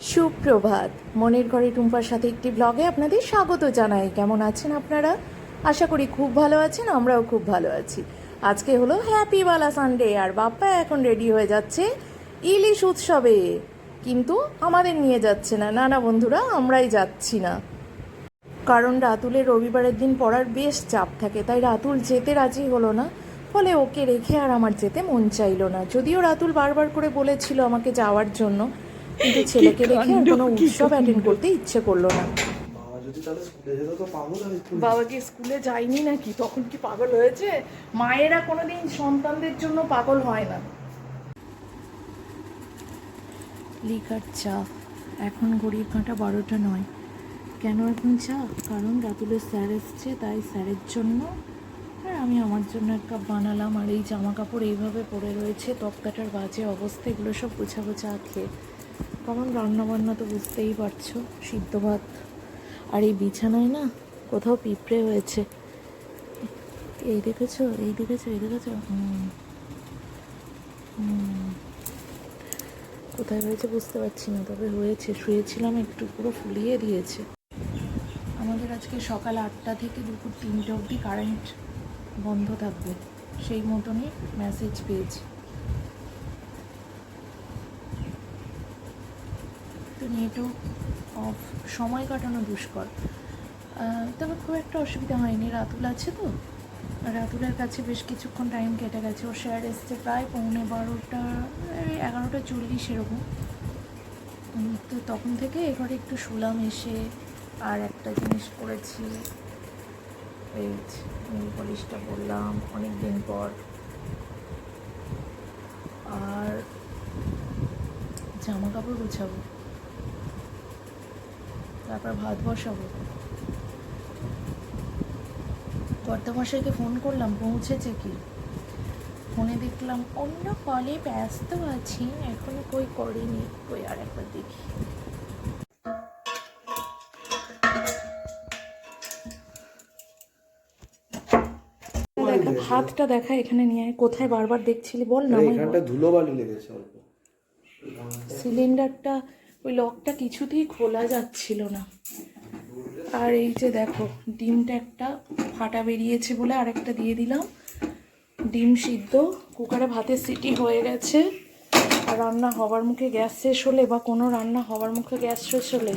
সুপ্রভাত। মনের ঘরে টুম্পার সাথে একটি ব্লগে আপনাদের স্বাগত জানাই। কেমন আছেন আপনারা? আশা করি খুব ভালো আছেন, আমরাও খুব ভালো আছি। আজকে হলো হ্যাপিওয়ালা সানডে আর বাপ্পা এখন রেডি হয়ে যাচ্ছে ইলিশ উৎসবে। কিন্তু আমাদের নিয়ে যাচ্ছে না। না না, বন্ধুরা, আমরাই যাচ্ছি না। কারণ রাতুলের রবিবারের দিন পড়ার বেশ চাপ থাকে, তাই রাতুল যেতে রাজি হলো না। ফলে ওকে রেখে আর আমার যেতে মন চাইলো না। যদিও রাতুল বারবার করে বলেছিল আমাকে যাওয়ার জন্য কিন্তু ছেলেকে রেখে আর কোনো উৎসব অ্যাটেন্ড করতে ইচ্ছে করল না। বাবা যদি তাহলে স্কুলে যেত তো পাবো তাহলে স্কুল। বাবা কি স্কুলে যায়নি নাকি? তখন কি পাগল হয়েছে? মায়েরা কোনোদিন সন্তানদের জন্য পাগল হয় না। লিকার চা। এখন ঘড়ির কাঁটা বারোটা নয়। কেন এখন চা? কারণ রাতুলের স্যার এসছে তাই স্যারের জন্য। আর আমি আমার জন্য এক কাপ বানালাম আর এই জামা কাপড় এইভাবে পরে রয়েছে তক্তাটার বাজে অবস্থা এগুলো সব গোছাবো চা খেয়ে। কারণ রান্নাবান্না তো বুঝতেই পারছ, সিদ্ধ ভাত আর এই বিছানায় না কোথাও পিঁপড়ে হয়েছে। এই দেখেছ এই দেখেছ এই দেখেছ। কোথায় হয়েছে বুঝতে পারছি না, তবে হয়েছে শুয়েছিলাম একটু, পুরো ফুলিয়ে দিয়েছে। আমাদের আজকে সকাল আটটা থেকে দুপুর তিনটে অবধি কারেন্ট বন্ধ থাকবে। সেই মতনই মেসেজ পেয়েছি। নেটও অফ, সময় কাটানো দুষ্কর। তবে খুব একটা অসুবিধা হয়নি। রাতুল আছে তো? রাতুলের কাছে বেশ কিছুক্ষণ টাইম কেটে গেছে। ওর শেয়ার এসছে প্রায় পৌনে বারোটা এগারোটা চল্লিশ এরকম। তো তখন থেকে এবারে একটু শুলাম এসে আর একটা জিনিস করেছি। এই পলিশটা বললাম অনেক দিন পর। আর জামা কাপড় গোছাবো। তারপর ভাত বসাবো। কর্তামশাইকে ফোন করলাম পৌঁছেছে কি? ফোনে দেখলাম অন্য কলে ব্যস্ত আছি এখনও কই করিনি কই আর একবার দেখি। ভাতটা দেখা এখানে নিয়ে আয়। কোথায় বারবার দেখছিলি বল না ধুলো বালি লেগেছে অল্প। সিলিন্ডারটা ওই লকটা কিছুতেই খোলা যাচ্ছিল না। আর এই যে দেখো ডিমটা একটা ফাটা বেরিয়েছে বলে আরেকটা দিয়ে দিলাম। ডিম সিদ্ধ কুকারে ভাতের সিটি হয়ে গেছে। আর রান্না হওয়ার মুখে গ্যাস শেষ হলে বা কোনো রান্না হওয়ার মুখে গ্যাস শেষ হলে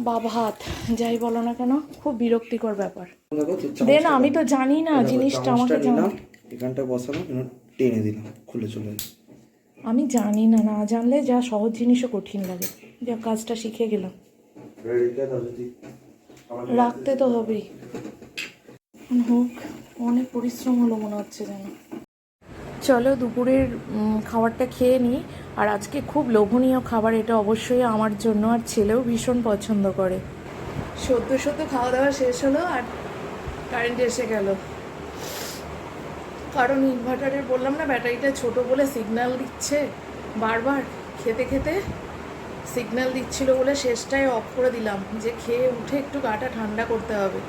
বা ভাত যাই বলো না কেন খুব বিরক্তিকর ব্যাপার। দেখো তো চামচ- দে না আমি তো জানি না জিনিসটা আমাকে জানা। এখানটা বসালাম টেনে দিলাম খুলে চলে। আমি জানি না না জানলে যা সহজ জিনিসও কঠিন লাগে। যা কাজটা শিখে গেলাম। রাখতে তো হবেই। হোক অনেক পরিশ্রম হলো মনে হচ্ছে যেন। চলো দুপুরের খাবারটা খেয়ে নিই। আর আজকে খুব লোভনীয় খাবার এটা অবশ্যই আমার জন্য আর ছেলেও ভীষণ পছন্দ করে। সদ্য সদ্য খাওয়া দাওয়া শেষ হলো আর কারেন্ট এসে গেল। কারণ ইনভার্টারের বললাম না ব্যাটারিটা ছোট বলে সিগন্যাল দিচ্ছে বারবার খেতে খেতে সিগন্যাল দিচ্ছিল বলে শেষটায় অফ করে দিলাম যে খেয়ে উঠে একটু গাটা ঠান্ডা করতে হবে।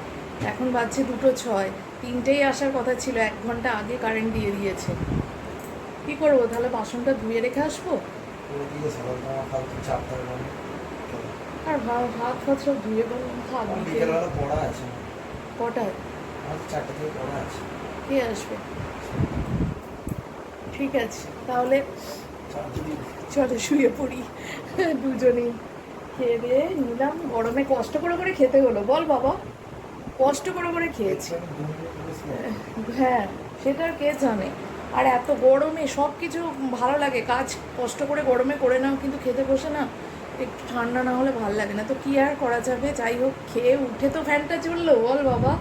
এখন বাজছে দুটো ছয় তিনটেই আসার কথা ছিল এক ঘণ্টা আগে কারেন্ট দিয়ে দিয়েছে। কি করব তাহলে বাসনটা ধুয়ে রেখে আসব। আর ভাত ভাত ফাত সব ধুয়ে থাক। কটায় কে আসবে? ঠিক আছে, তাহলে। চলো শুয়ে পড়ি। দুজনেই খেয়ে নিলাম। গরমে কষ্ট করে করে খেতে হলো, বল বাবা। কষ্ট করে করে খেয়েছি। হ্যাঁ সেটা কে জানে। আর এত গরমে সব কিছু ভালো লাগে, কাজ কষ্ট করে গরমে করে নাও, কিন্তু খেতে বসে না, একটু ঠান্ডা না হলে ভালো লাগে না। তো কি আর করা যাবে? যাই হোক, খেয়ে উঠে তো ফ্যানটা চলল বল বাবা।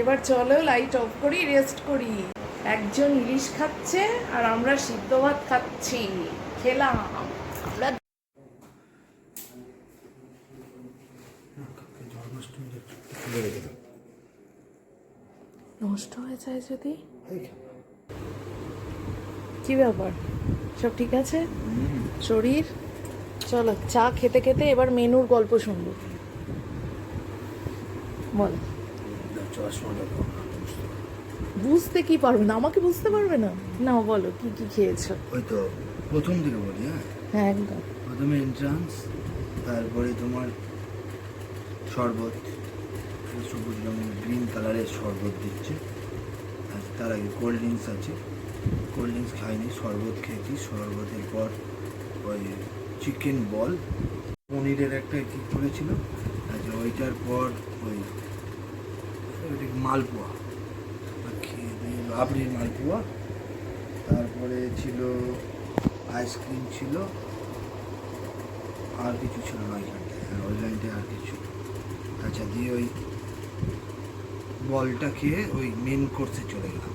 এবার চলো লাইট অফ করি রেস্ট করি। একজন ইলিশ খাচ্ছে আর আমরা সিদ্ধ ভাত খাচ্ছি। খেলাম। আমরা। নষ্ট হয়ে যায় যদি? কি ব্যাপার? সব ঠিক আছে? শরীর? চলো চা খেতে খেতে এবার মেনুর গল্প শুনব। বল। বুঝতে কি পারবে না? আমাকে বুঝতে পারবে না? না বলো কি কি খেয়েছো? ওই তো প্রথম দিকে বলি হ্যাঁ? হ্যাঁ একদম। প্রথমে এন্ট্রান্স তারপরে তোমার শরবত সবুজ রঙের গ্রিন কালারের শরবত দিচ্ছে। আর তার আগে কোল্ড ড্রিঙ্কস আছে। কোল্ড ড্রিঙ্কস খাইনি শরবত খেয়েছি। শরবতের পর ওই চিকেন বল পনিরের একটা কি করেছিল? আচ্ছা ওইটার পর ওই মালপোয়া? রাবড়ির মালপোয়া তারপরে ছিল আইসক্রিম ছিল। আর কিছু ছিল না ওইখানটায়। হ্যাঁ ওই লাইনটায় আর কিছু আচ্ছা দিয়ে ওই বলটা খেয়ে ওই মেন কোর্সে চলে গেলাম।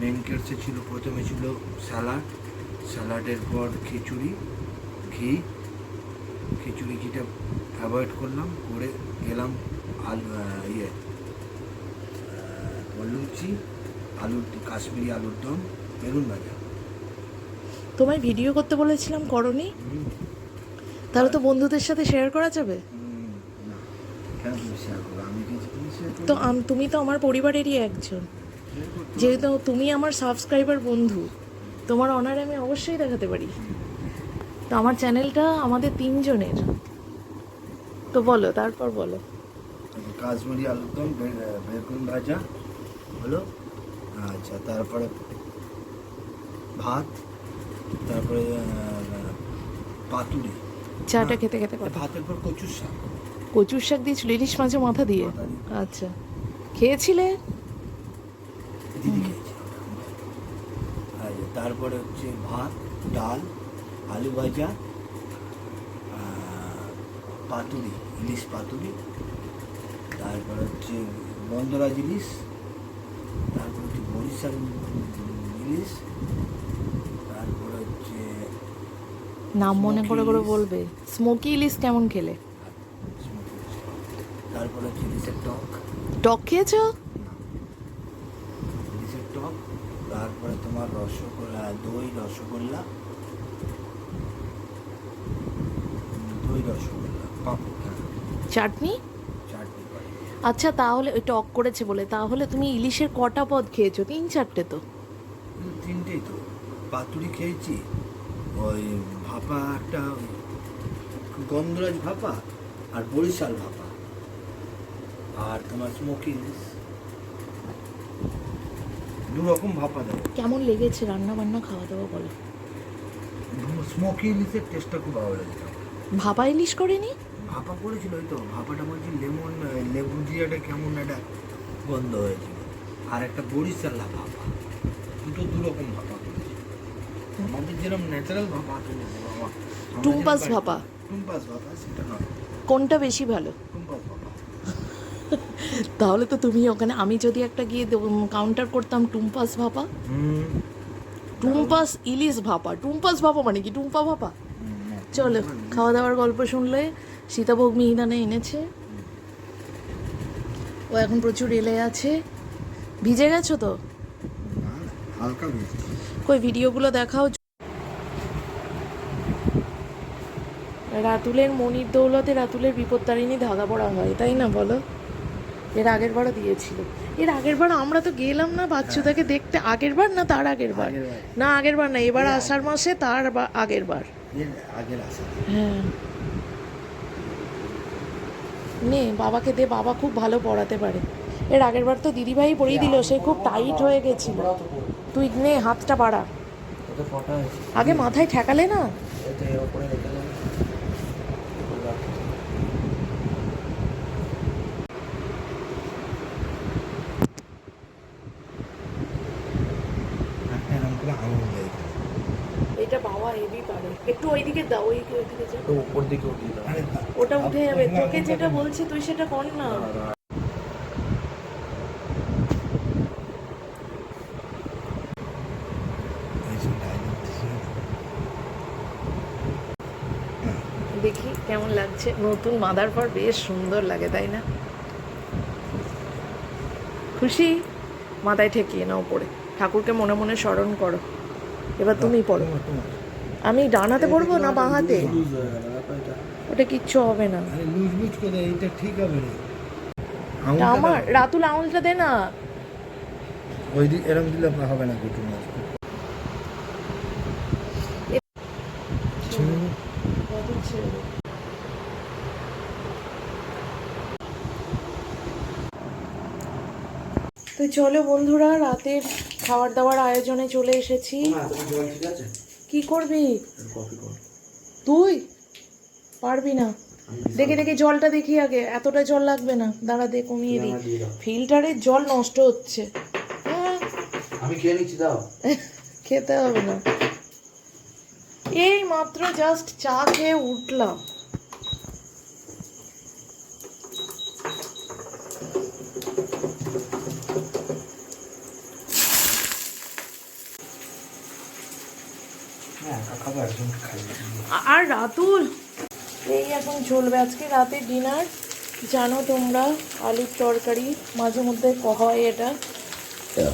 মেন কোর্সে ছিল, প্রথমে ছিল স্যালাড। স্যালাডের পর খিচুড়ি, ঘি। খিচুড়ি, ঘিটা অ্যাভয়েড করলাম। করে গেলাম আলু ইয়ে লুচি। আলুর কাশ্মীরি আলুর দম বেগুন ভাজা। তোমায় ভিডিও করতে বলেছিলাম করনি। তাহলে তো বন্ধুদের সাথে শেয়ার করা যাবে। তো তুমি তো আমার পরিবারেরই একজন। যেহেতু তুমি আমার সাবস্ক্রাইবার বন্ধু তোমার অনার আমি অবশ্যই দেখাতে পারি। তো আমার চ্যানেলটা আমাদের তিনজনের। তো বলো তারপর বলো। কাশ্মীরি আলুর দম বেগুন ভাজা হলো আচ্ছা তারপরে ভাত তারপরে পাতুরি। চাটা খেতে খেতে কথা ভাতের পর কচুর শাক। কচুর শাক দিয়েছিল ইলিশ মাছে মাথা দিয়ে? আচ্ছা। খেয়েছিলে? তারপরে হচ্ছে ভাত ডাল আলু ভাজা পাতুরি ইলিশ পাতুরি তারপরে হচ্ছে ইলিশ তারপর বরিশাল ইলিশ তারপর হচ্ছে নাম মনে করে করে বলবে। স্মোকি ইলিশ কেমন খেলে? তারপর হচ্ছে ইলিশের টক টক খেয়েছো? ইলিশের টক তারপরে তোমার রসগোল্লা দই রসগোল্লা। দই রসগোল্লা পাপড়। চাটনি? আচ্ছা তাহলে ওই টক করেছে বলে তাহলে তুমি ইলিশের কটা পদ খেয়েছো? তিন চারটে তো। তিনটেই তো। পাতুরি খেয়েছি ওই ভাপা একটা গন্ধরাজ ভাপা আর বরিশাল ভাপা। আর তোমার স্মোকি ইলিশ। দু রকম ভাপা দেবো। কেমন লেগেছে রান্না বান্না খাওয়া দাওয়া বলো স্মোকি ইলিশের টেস্টটা খুব ভালো লেগেছে। ভাপা ইলিশ করেনি? ভাপা করেছিল ওই তো ভাপাটা বলছি লেমন লেবু একটা কেমন একটা গন্ধ হয়েছিল। আর একটা বরিশালা ভাপা দুটো দু রকম ভাপা করেছিল আমাদের যেরকম ন্যাচারাল ভাপা টুম্পাস ভাপা। টুম্পাস ভাপা সেটা নয়। কোনটা বেশি ভালো? টুম্পাস ভাপা। তাহলে তো তুমি ওখানে আমি যদি একটা গিয়ে কাউন্টার করতাম টুম্পাস ভাপা। হুম। টুম্পাস ইলিশ ভাপা টুম্পাস ভাপা মানে কি? টুম্পা ভাপা? চলো খাওয়া দাওয়ার গল্প শুনলে সীতাভোগ মিহিদানে এনেছে। ও এখন প্রচুর এলে আছে। ভিজে গেছো তো? হালকা কই ভিডিওগুলো দেখাও। রাতুলের মনির দৌলতে রাতুলের বিপত্তারিণী ধাগা পড়া হয় তাই না বলো? এর আগের বারও দিয়েছিল। এর আগের বার আমরা তো গেলাম না বাচ্চুদাকে দেখতে। আগের বার না তার আগের বার? না আগের বার না এবার আষাঢ় মাসে তার আগের বার। এর আগের আসা হ্যাঁ। নে বাবাকে দে বাবা খুব ভালো পড়াতে পারে। এর আগের বার তো দিদিভাই পড়িয়ে দিল সে খুব টাইট হয়ে গেছিল। তুই নে হাতটা বাড়া। আগে মাথায় ঠেকালে না এটা এর উপরে রেখে দেবো একটা এরকম করে আঙুল দেয় এটা বাবা হেভি পারে একটু ওইদিকে দাও ওই ওইদিকে যা তো উপর দিকে উঠিয়ে দাও। ওটা উঠে যাবে। তোকে যেটা বলছে তুই সেটা কর না। এইসব dialogue দিছে। দেখি কেমন লাগছে। নতুন মাদার পর বেশ সুন্দর লাগে তাই না? খুশি? মাথায় ঠেকিয়ে নাও পড়ে ঠাকুরকে মনে মনে স্মরণ করো। এবার তুমি পড়ো। আমি ডানাতে পড়ব না বাঁ হাতে ওটা কিচ্ছু হবে না। আমার রাতুল আঙুলটা দে না। ওই দিক এরকম দিলে হবে না তো চলো বন্ধুরা রাতের খাবার দাবার আয়োজনে চলে এসেছি। কি করবি? তুই? পারবি না। দেখে দেখে জলটা দেখি আগে। এতটা জল লাগবে না। দাঁড়া দে কমিয়ে দিই। ফিল্টারের জল নষ্ট হচ্ছে। হ্যাঁ। আমি খেয়ে নিচ্ছি দাও। খেতে হবে না। এই মাত্র জাস্ট চা খেয়ে উঠলাম। হ্যাঁ একা খাব একজন খাই আ- আর রাতুল? এই এখন চলবে আজকে রাতে ডিনার। জানো তোমরা আলুর তরকারি মাঝে মধ্যে হয় এটা।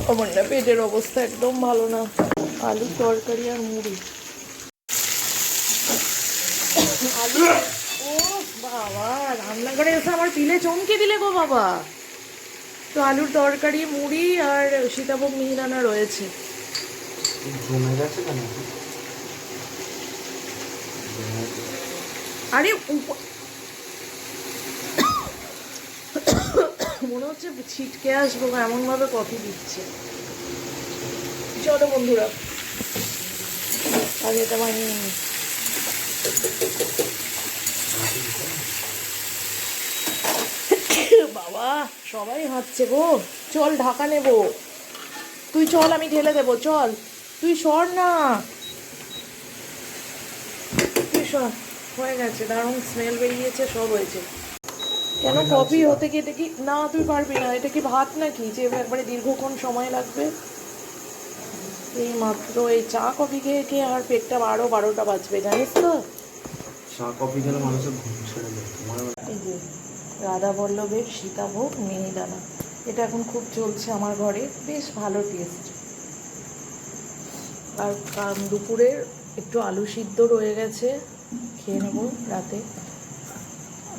আমার না পেটের অবস্থা একদম ভালো না। আলুর তরকারি আর মুড়ি। আলু? ও বাবা রান্নাঘরে এসে আমার পিলে চমকে দিলে গো বাবা। তো আলুর তরকারি মুড়ি আর সীতাভোগ মিহিদানা রয়েছে। জমে গেছে কেন? আরে মনে হচ্ছে ছিটকে আসব এমন ভাবে কফি দিচ্ছে। চলো বন্ধুরা। আগে এটা বানিয়ে নিই। বাবা সবাই হাঁটছে গো। চল ঢাকা নেব। তুই চল আমি ঢেলে দেবো চল। তুই সর না। তুই সর। হয়ে গেছে দারুণ স্মেল বেরিয়েছে সব হয়েছে। কেন কফি হতে গিয়ে দেখি না তুই পারবি না এটা কি ভাত নাকি? যে একবারে দীর্ঘক্ষণ সময় লাগবে। এই মাত্র এই চা কফি খেয়ে খেয়ে আর পেটটা বারো বারোটা বাজবে জানিস তো? চা কফি খেলে মানুষের ঘুম ছেড়ে যায় এই যে রাধা বল্লভের সীতাভোগ মিহিদানা এটা এখন খুব চলছে আমার ঘরে বেশ ভালো টেস্ট আর কাম দুপুরের একটু আলু সিদ্ধ রয়ে গেছে। খেয়ে নেব রাতে।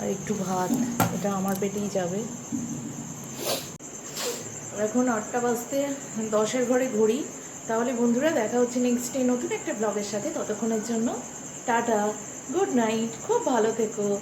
আর একটু ভাত, এটা আমার পেটেই যাবে। এখন আটটা বাজতে দশের ঘরে ঘড়ি। তাহলে বন্ধুরা, দেখা হচ্ছে নেক্সট ডে নতুন একটা ব্লগের সাথে। ততক্ষণের জন্য টাটা গুড নাইট খুব ভালো থেকো।